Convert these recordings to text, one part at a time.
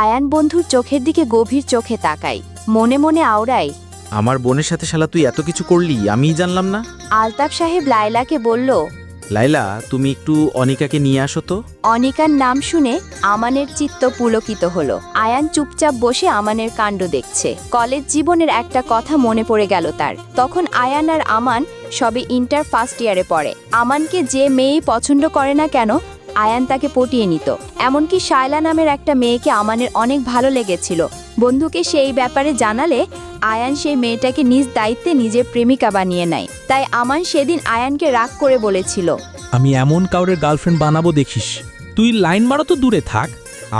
আয়ান বন্ধুর চোখের দিকে গভীর চোখে তাকাই মনে মনে আওড়াই আমার বোনের সাথে শালা তুই এত কিছু করলি আমিই জানলাম না। আলতাফ সাহেব লায়লাকে বলল লাইলা তুমি একটু অনিকাকে নিয়ে আসো তো। অনিকার নাম শুনে আমানের চিত্ত পুলকিত হলো। আয়ান চুপচাপ বসে আমানের কাণ্ড দেখছে। কলেজ জীবনের একটা কথা মনে পড়ে গেল তার। তখন আয়ান আর আমান সবে ইন্টার ফার্স্ট ইয়ারে পড়ে। আমানকে যে মেয়েই পছন্দ করে না কেন আয়ান তাকে পটিয়ে নিত। এমনকি শায়লা নামের একটা মেয়েকে আমানের অনেক ভালো লেগেছিল। বন্ধুকে সেই ব্যাপারে জানালে আয়ান সেই মেয়েটাকে নিজ দায়িত্বে নিজের প্রেমিকা বানিয়ে নেয়। তাই আমান সেদিন আয়ানকে রাগ করে বলেছিল আমি এমন কাউরের গার্লফ্রেন্ড বানাবো দেখিস। তুই লাইন মারো তো দূরে থাক।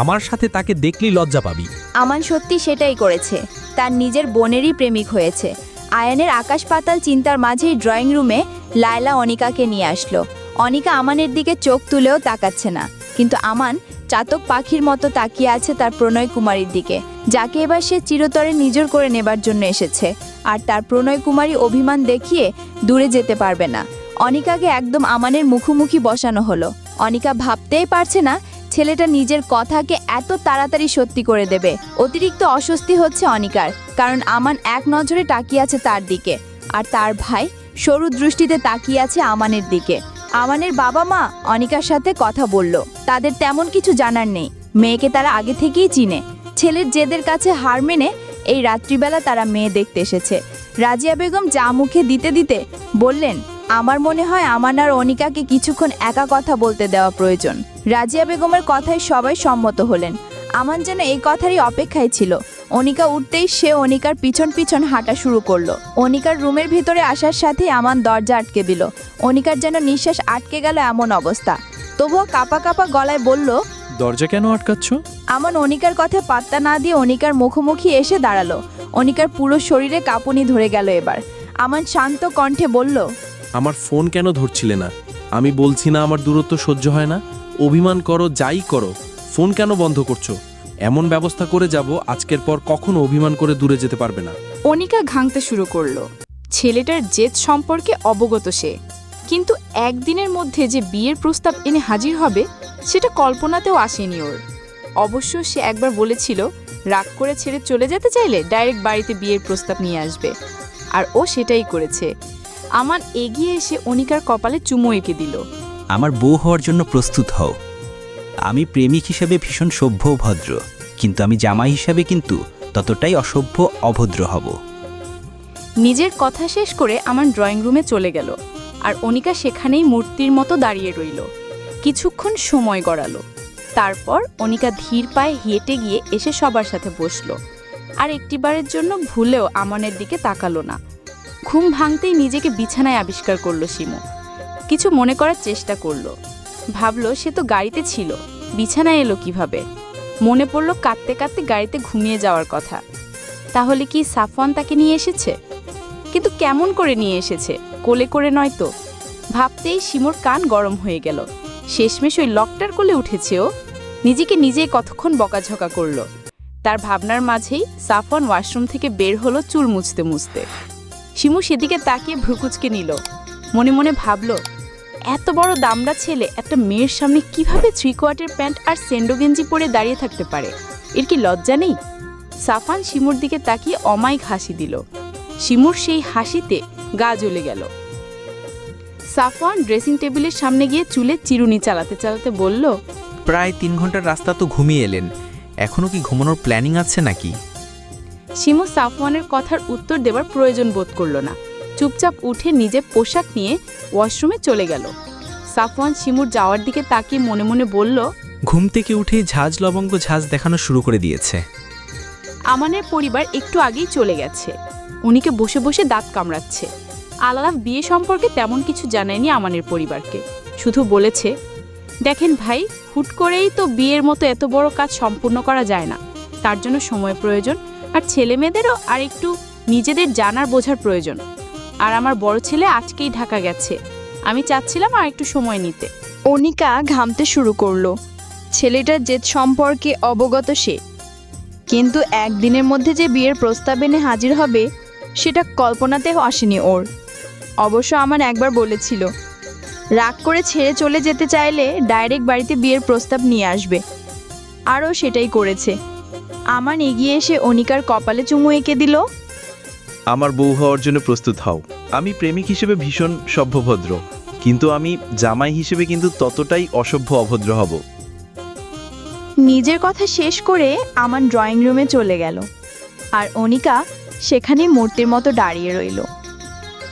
আমার সাথে তাকে দেখলেই লজ্জা পাবি। আমান সত্যি সেটাই করেছে। তার নিজের বোনেরই প্রেমিক হয়েছে। আয়ানের আকাশ পাতাল চিন্তার মাঝেই ড্রয়িং রুমে লায়লা অনিকাকে নিয়ে আসলো। অনিকা আমানের দিকে চোখ তুলেও তাকাচ্ছে না। কিন্তু আমান চাতক পাখির মতো তাকিয়ে আছে তার প্রণয় কুমারীর দিকে, যাকে এবার সে চিরতরে নিজের করে নেবার জন্য এসেছে। আর তার প্রণয় কুমারী অভিমান দেখিয়ে দূরে যেতে পারবে না। অনিকাকে একদম আমানের মুখোমুখি বসানো হলো। অনিকা ভাবতেই পারছে না ছেলেটা নিজের কথাকে এত তাড়াতাড়ি সত্যি করে দেবে। অতিরিক্ত অস্বস্তি হচ্ছে অনিকার, কারণ আমান এক নজরে তাকিয়ে আছে তার দিকে। আর তার ভাই সরু দৃষ্টিতে তাকিয়ে আছে আমানের দিকে। আমানের বাবা মা অনিকার সাথে কথা বলল। তাদের তেমন কিছু জানার নেই। মেয়েকে তারা আগে থেকেই চিনে। ছেলের জেদের কাছে হার মেনে এই রাত্রিবেলা তারা মেয়ে দেখতে এসেছে। রাজিয়া বেগম যা মুখে দিতে দিতে বললেন, আমার মনে হয় আমান আর অনিকাকে কিছুক্ষণ একা কথা বলতে দেওয়া প্রয়োজন। রাজিয়া বেগমের কথায় সবাই সম্মত হলেন। আমান যেন এই কথারই অপেক্ষায় ছিল। অনিকা উঠতেই সে অনিকার পিছন পিছন হাঁটা শুরু করল। অনিকার রুমের ভিতরে আসার সাথে আমান দরজা আটকে দিল। অনিকার যেন নিঃশ্বাস আটকে গেল এমন অবস্থা। তবুও কাপা কাপা গলায় বলল দরজা কেন আটকাচ্ছ? আমান অনিকার কথা পাত্তা না দিয়ে অনিকার মুখোমুখি এসে দাঁড়াল। অনিকার পুরো শরীরে কাঁপুনি ধরে গেল এবার। আমান শান্ত কণ্ঠে বলল আমার ফোন কেন ধরছিলে না? আমি বলছি না আমার দূরত্ব সহ্য হয় না। অভিমান করো যাই করো। ফোন কেন বন্ধ করছ? এমন ব্যবস্থা করে যাব আজকের পর কখনো অভিমান করে দূরে যেতে পারবে না। অনিকা ঘাংতে শুরু করল। ছেলেটার জেদ সম্পর্কে অবগত সে। কিন্তু একদিনের মধ্যে যে বিয়ের প্রস্তাব এনে হাজির হবে সেটা কল্পনাতেও আসেনি ওর। অবশ্য সে একবার বলেছিল রাগ করে ছেড়ে চলে যেতে চাইলে ডাইরেক্ট বাড়িতে বিয়ের প্রস্তাব নিয়ে আসবে। আর ও সেটাই করেছে। আমার এগিয়ে এসে অনিকার কপালে চুমো এঁকে দিল। আমার বউ হওয়ার জন্য প্রস্তুত হও। আমি প্রেমিক হিসেবে ভীষণ সভ্য ভদ্র, কিন্তু আমি জামাই হিসাবে কিন্তু ততটাই অসভ্য, অভদ্র হব। নিজের কথা শেষ করে আমার ড্রয়িং রুমে চলে গেল, আর অনিকা সেখানেই মূর্তির মতো দাঁড়িয়ে রইল। কিছুক্ষণ সময় গড়ালো। তারপর অনিকা ধীর পায়ে হেঁটে গিয়ে এসে সবার সাথে বসল, আর একটিবারের জন্য ভুলেও আমানের দিকে তাকালো না। ঘুম ভাঙতেই নিজেকে বিছানায় আবিষ্কার করল শিমু। কিছু মনে করার চেষ্টা করল। ভাবলো সে তো গাড়িতে ছিল। বিছানায় এলো কীভাবে? মনে পড়ল কাঁদতে কাঁদতে গাড়িতে ঘুমিয়ে যাওয়ার কথা। তাহলে কি সাফওয়ান তাকে নিয়ে এসেছে? কিন্তু কেমন করে নিয়ে এসেছে? কোলে করে নয় তো। ভাবতেই শিমুর কান গরম হয়ে গেল। শেষমেশ ওই লকটার কোলে উঠেছে ও। নিজেকে নিজেই কতক্ষণ বকাঝকা করল। তার ভাবনার মাঝেই সাফওয়ান ওয়াশরুম থেকে বের হলো চুল মুছতে মুছতে। শিমু সেদিকে তাকিয়ে ভ্রুকুচকে নিল। মনে মনে ভাবলো এত বড় দামড়া ছেলে একটা মেয়ের সামনে কীভাবে থ্রি কোয়ার্টার প্যান্ট আর সেন্ডো গেঞ্জি পরে দাঁড়িয়ে থাকতে পারে? এর কি লজ্জা নেই? সাফান শিমুর দিকে তাকিয়ে অমায়িক হাসি দিল। শিমুর সেই হাসিতে গা জ্বলে গেল। সাফওয়ান ড্রেসিং টেবিলের সামনে গিয়ে চুলে চিরুনি চালাতে চালাতে বলল প্রায় তিন ঘণ্টার রাস্তা তো ঘুমিয়ে এলেন। এখনও কি ঘুমানোর প্ল্যানিং আছে নাকি? শিমু সাফওয়ানের কথার উত্তর দেবার প্রয়োজন বোধ করল না। চুপচাপ উঠে নিজের পোশাক নিয়ে ওয়াশরুমে চলে গেল। সাফওয়ান শিমুর যাওয়ার দিকে তাকিয়ে মনে মনে বলল ঘুম থেকে উঠে ঝাঁজ লবঙ্গ ঝাঁজ দেখানো শুরু করে দিয়েছে। আমানের পরিবার একটু আগেই চলে গেছে। উনিকে বসে বসে দাঁত কামড়াচ্ছে। আলাদা বিয়ে সম্পর্কে তেমন কিছু জানায়নি আমানের পরিবারকে। শুধু বলেছে দেখেন ভাই হুট করেই তো বিয়ের মতো এত বড় কাজ সম্পূর্ণ করা যায় না। তার জন্য সময় প্রয়োজন আর ছেলে মেয়েদেরও আর একটু নিজেদের জানার বোঝার প্রয়োজন। আর আমার বড় ছেলে আজকেই ঢাকা গেছে। আমি চাচ্ছিলাম আর একটু সময় নিতে। অনিকা ঘামতে শুরু করল। ছেলেটার জেদ সম্পর্কে অবগত সে। কিন্তু একদিনের মধ্যে যে বিয়ের প্রস্তাব এনে হাজির হবে, সেটা কল্পনাতেও আসেনি ওর। অবশ্য আমার একবার বলেছিল, রাগ করে ছেড়ে চলে যেতে চাইলে ডাইরেক্ট বাড়িতে বিয়ের প্রস্তাব নিয়ে আসবে। আরও সেটাই করেছে। আমার এগিয়ে এসে অনিকার কপালে চুমু এঁকে দিল। আমার বউ হওয়ার জন্য প্রস্তুত হও। আমি প্রেমিক হিসেবে ভীষণ সভ্যভদ্র, কিন্তু আমি জামাই হিসেবে কিন্তু ততটাই অসভ্য অভদ্র হব। নিজের কথা শেষ করে আমার ড্রয়িং রুমে চলে গেল, আর অনিকা সেখানে মূর্তির মতো দাঁড়িয়ে রইল।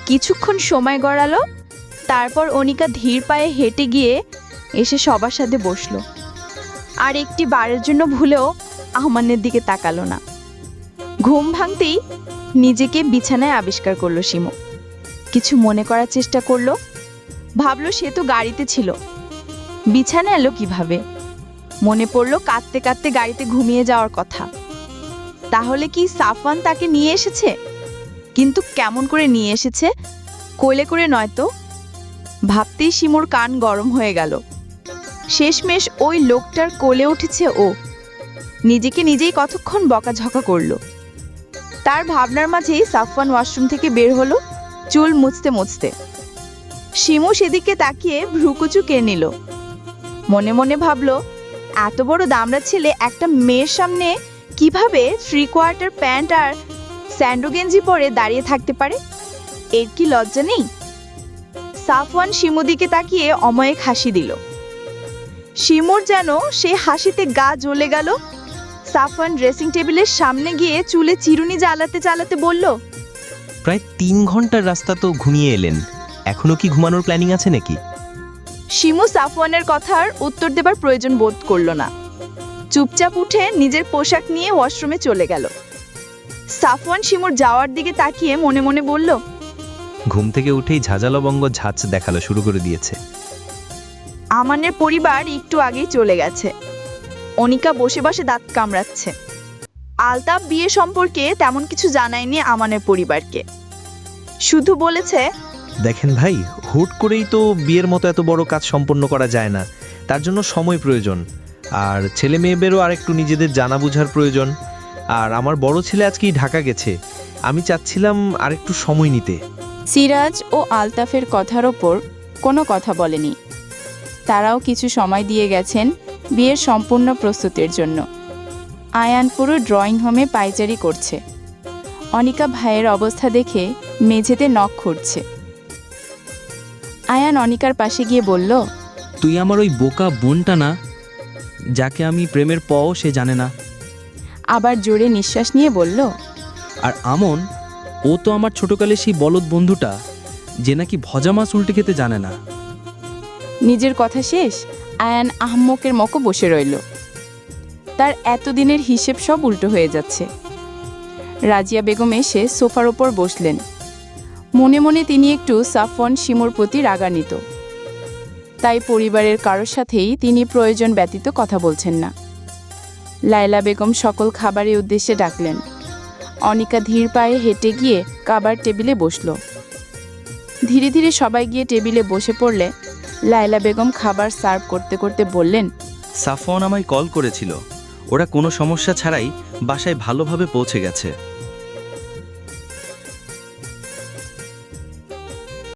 কিছুক্ষণ সময় গড়ালো, তারপর অনিকা ধীর পায়ে হেঁটে গিয়ে এসে সবার সাথে বসল, আর একটি বারের জন্য ভুলেও আহমানের দিকে তাকালো না। ঘুম ভাঙতেই নিজেকে বিছানায় আবিষ্কার করল শিমু। কিছু মনে করার চেষ্টা করল। ভাবলো সে তো গাড়িতে ছিল। বিছানা এলো কীভাবে? মনে পড়ল কাঁদতে কাঁদতে গাড়িতে ঘুমিয়ে যাওয়ার কথা। তাহলে কি সাফওয়ান তাকে নিয়ে এসেছে? কিন্তু কেমন করে নিয়ে এসেছে? কোলে করে নয় তো? ভাবতেই শিমুর কান গরম হয়ে গেল। শেষমেশ ওই লোকটার কোলে উঠেছে ও। নিজেকে নিজেই কতক্ষণ বকাঝকা করল। তার ভাবনার মাঝেই সাফওয়ান ওয়াশরুম থেকে বের হলো, চুল মুছতে মুছতে। শিমু সেদিকে তাকিয়ে ভ্রুকুচু কে নিল। মনে মনে ভাবলো, এত বড় দামড়া ছেলে একটা মেয়ের সামনে কীভাবে থ্রি কোয়ার্টার প্যান্ট আর স্যান্ডো গেঞ্জি পরে দাঁড়িয়ে থাকতে পারে? এর কি লজ্জা নেই? সাফওয়ান শিমু দিকে তাকিয়ে অময়েক হাসি দিল। শিমুর যেন সে হাসিতে গা জ্বলে গেল সাফওয়ান ড্রেসিং টেবিলের সামনে গিয়ে চুলে চিরুনি জ্বালাতে চালাতে বলল প্রায় তিন ঘণ্টার রাস্তা তো ঘুমিয়ে এলেন। এখনও কি ঘুমানোর প্ল্যানিং আছে নাকি? শিমু সাফওয়ানের কথার উত্তর দেবার প্রয়োজন বোধ করল না। চুপচাপ উঠে নিজের পোশাক নিয়ে ওয়াশরুমে চলে গেল। সাফওয়ান শিমুর যাওয়ার দিকে তাকিয়ে মনে মনে বলল ঘুম থেকে উঠেই ঝাঁঝালবঙ্গ ঝাঁচ দেখাল শুরু করে দিয়েছে। আমানের পরিবার একটু আগেই চলে গেছে। অনিকা বসে বসে দাঁত কামড়াচ্ছে। আলতাপ বিয়ে সম্পর্কে তেমন কিছু জানায়নি আমানের পরিবারকে। শুধু বলেছে দেখেন ভাই হুট করেই তো বিয়ের মতো এত বড় কাজ সম্পন্ন করা যায় না। তার জন্য সময় প্রয়োজন। আর ছেলে মেয়েদেরও আর একটু নিজেদের জানা বোঝার প্রয়োজন। আর আমার বড় ছেলে আজকেই ঢাকা গেছে। আমি চাচ্ছিলাম আর একটু সময় নিতে। সিরাজ ও আলতাফের কথার ওপর কোনো কথা বলেনি। তারাও কিছু সময় দিয়ে গেছেন বিয়ের সম্পূর্ণ প্রস্তুতির জন্য। আয়ান পুরো ড্রয়িং হোমে পাইচারি করছে। অনিকা ভাইয়ের অবস্থা দেখে মেঝেতে নখ খুঁড়ছে। আয়ান অনিকার পাশে গিয়ে বলল তুই আমার ওই বোকা বোনটা না যাকে আমি প্রেমের পও সে জানে না। আবার জোরে নিঃশ্বাস নিয়ে বলল আর আমন ও তো আমার ছোটকালে সেই বলদ বন্ধুটা যে নাকি ভজা মাছ উল্টে খেতে জানে না। নিজের কথা শেষ আয়ান আহম্মকের মতো বসে রইল। তার এতদিনের হিসেব সব উল্টো হয়ে যাচ্ছে। রাজিয়া বেগম এসে সোফার ওপর বসলেন। মনে মনে তিনি একটু সাফওয়ান শিমুর প্রতি রাগান্বিত। তাই পরিবারের কারোর সাথেই তিনি প্রয়োজন ব্যতীত কথা বলছেন না। লায়লা বেগম সকল খাবারের উদ্দেশ্যে ডাকলেন। অনিকা ধীর পায়ে হেঁটে গিয়ে কাবার টেবিলে বসল। ধীরে ধীরে সবাই গিয়ে টেবিলে বসে পড়লে লায়লা বেগম খাবার সার্ভ করতে করতে বললেন, সাফওয়ান আমায় কল করেছিল। ওরা কোনো সমস্যা ছাড়াই বাসায় ভালোভাবে পৌঁছে গেছে।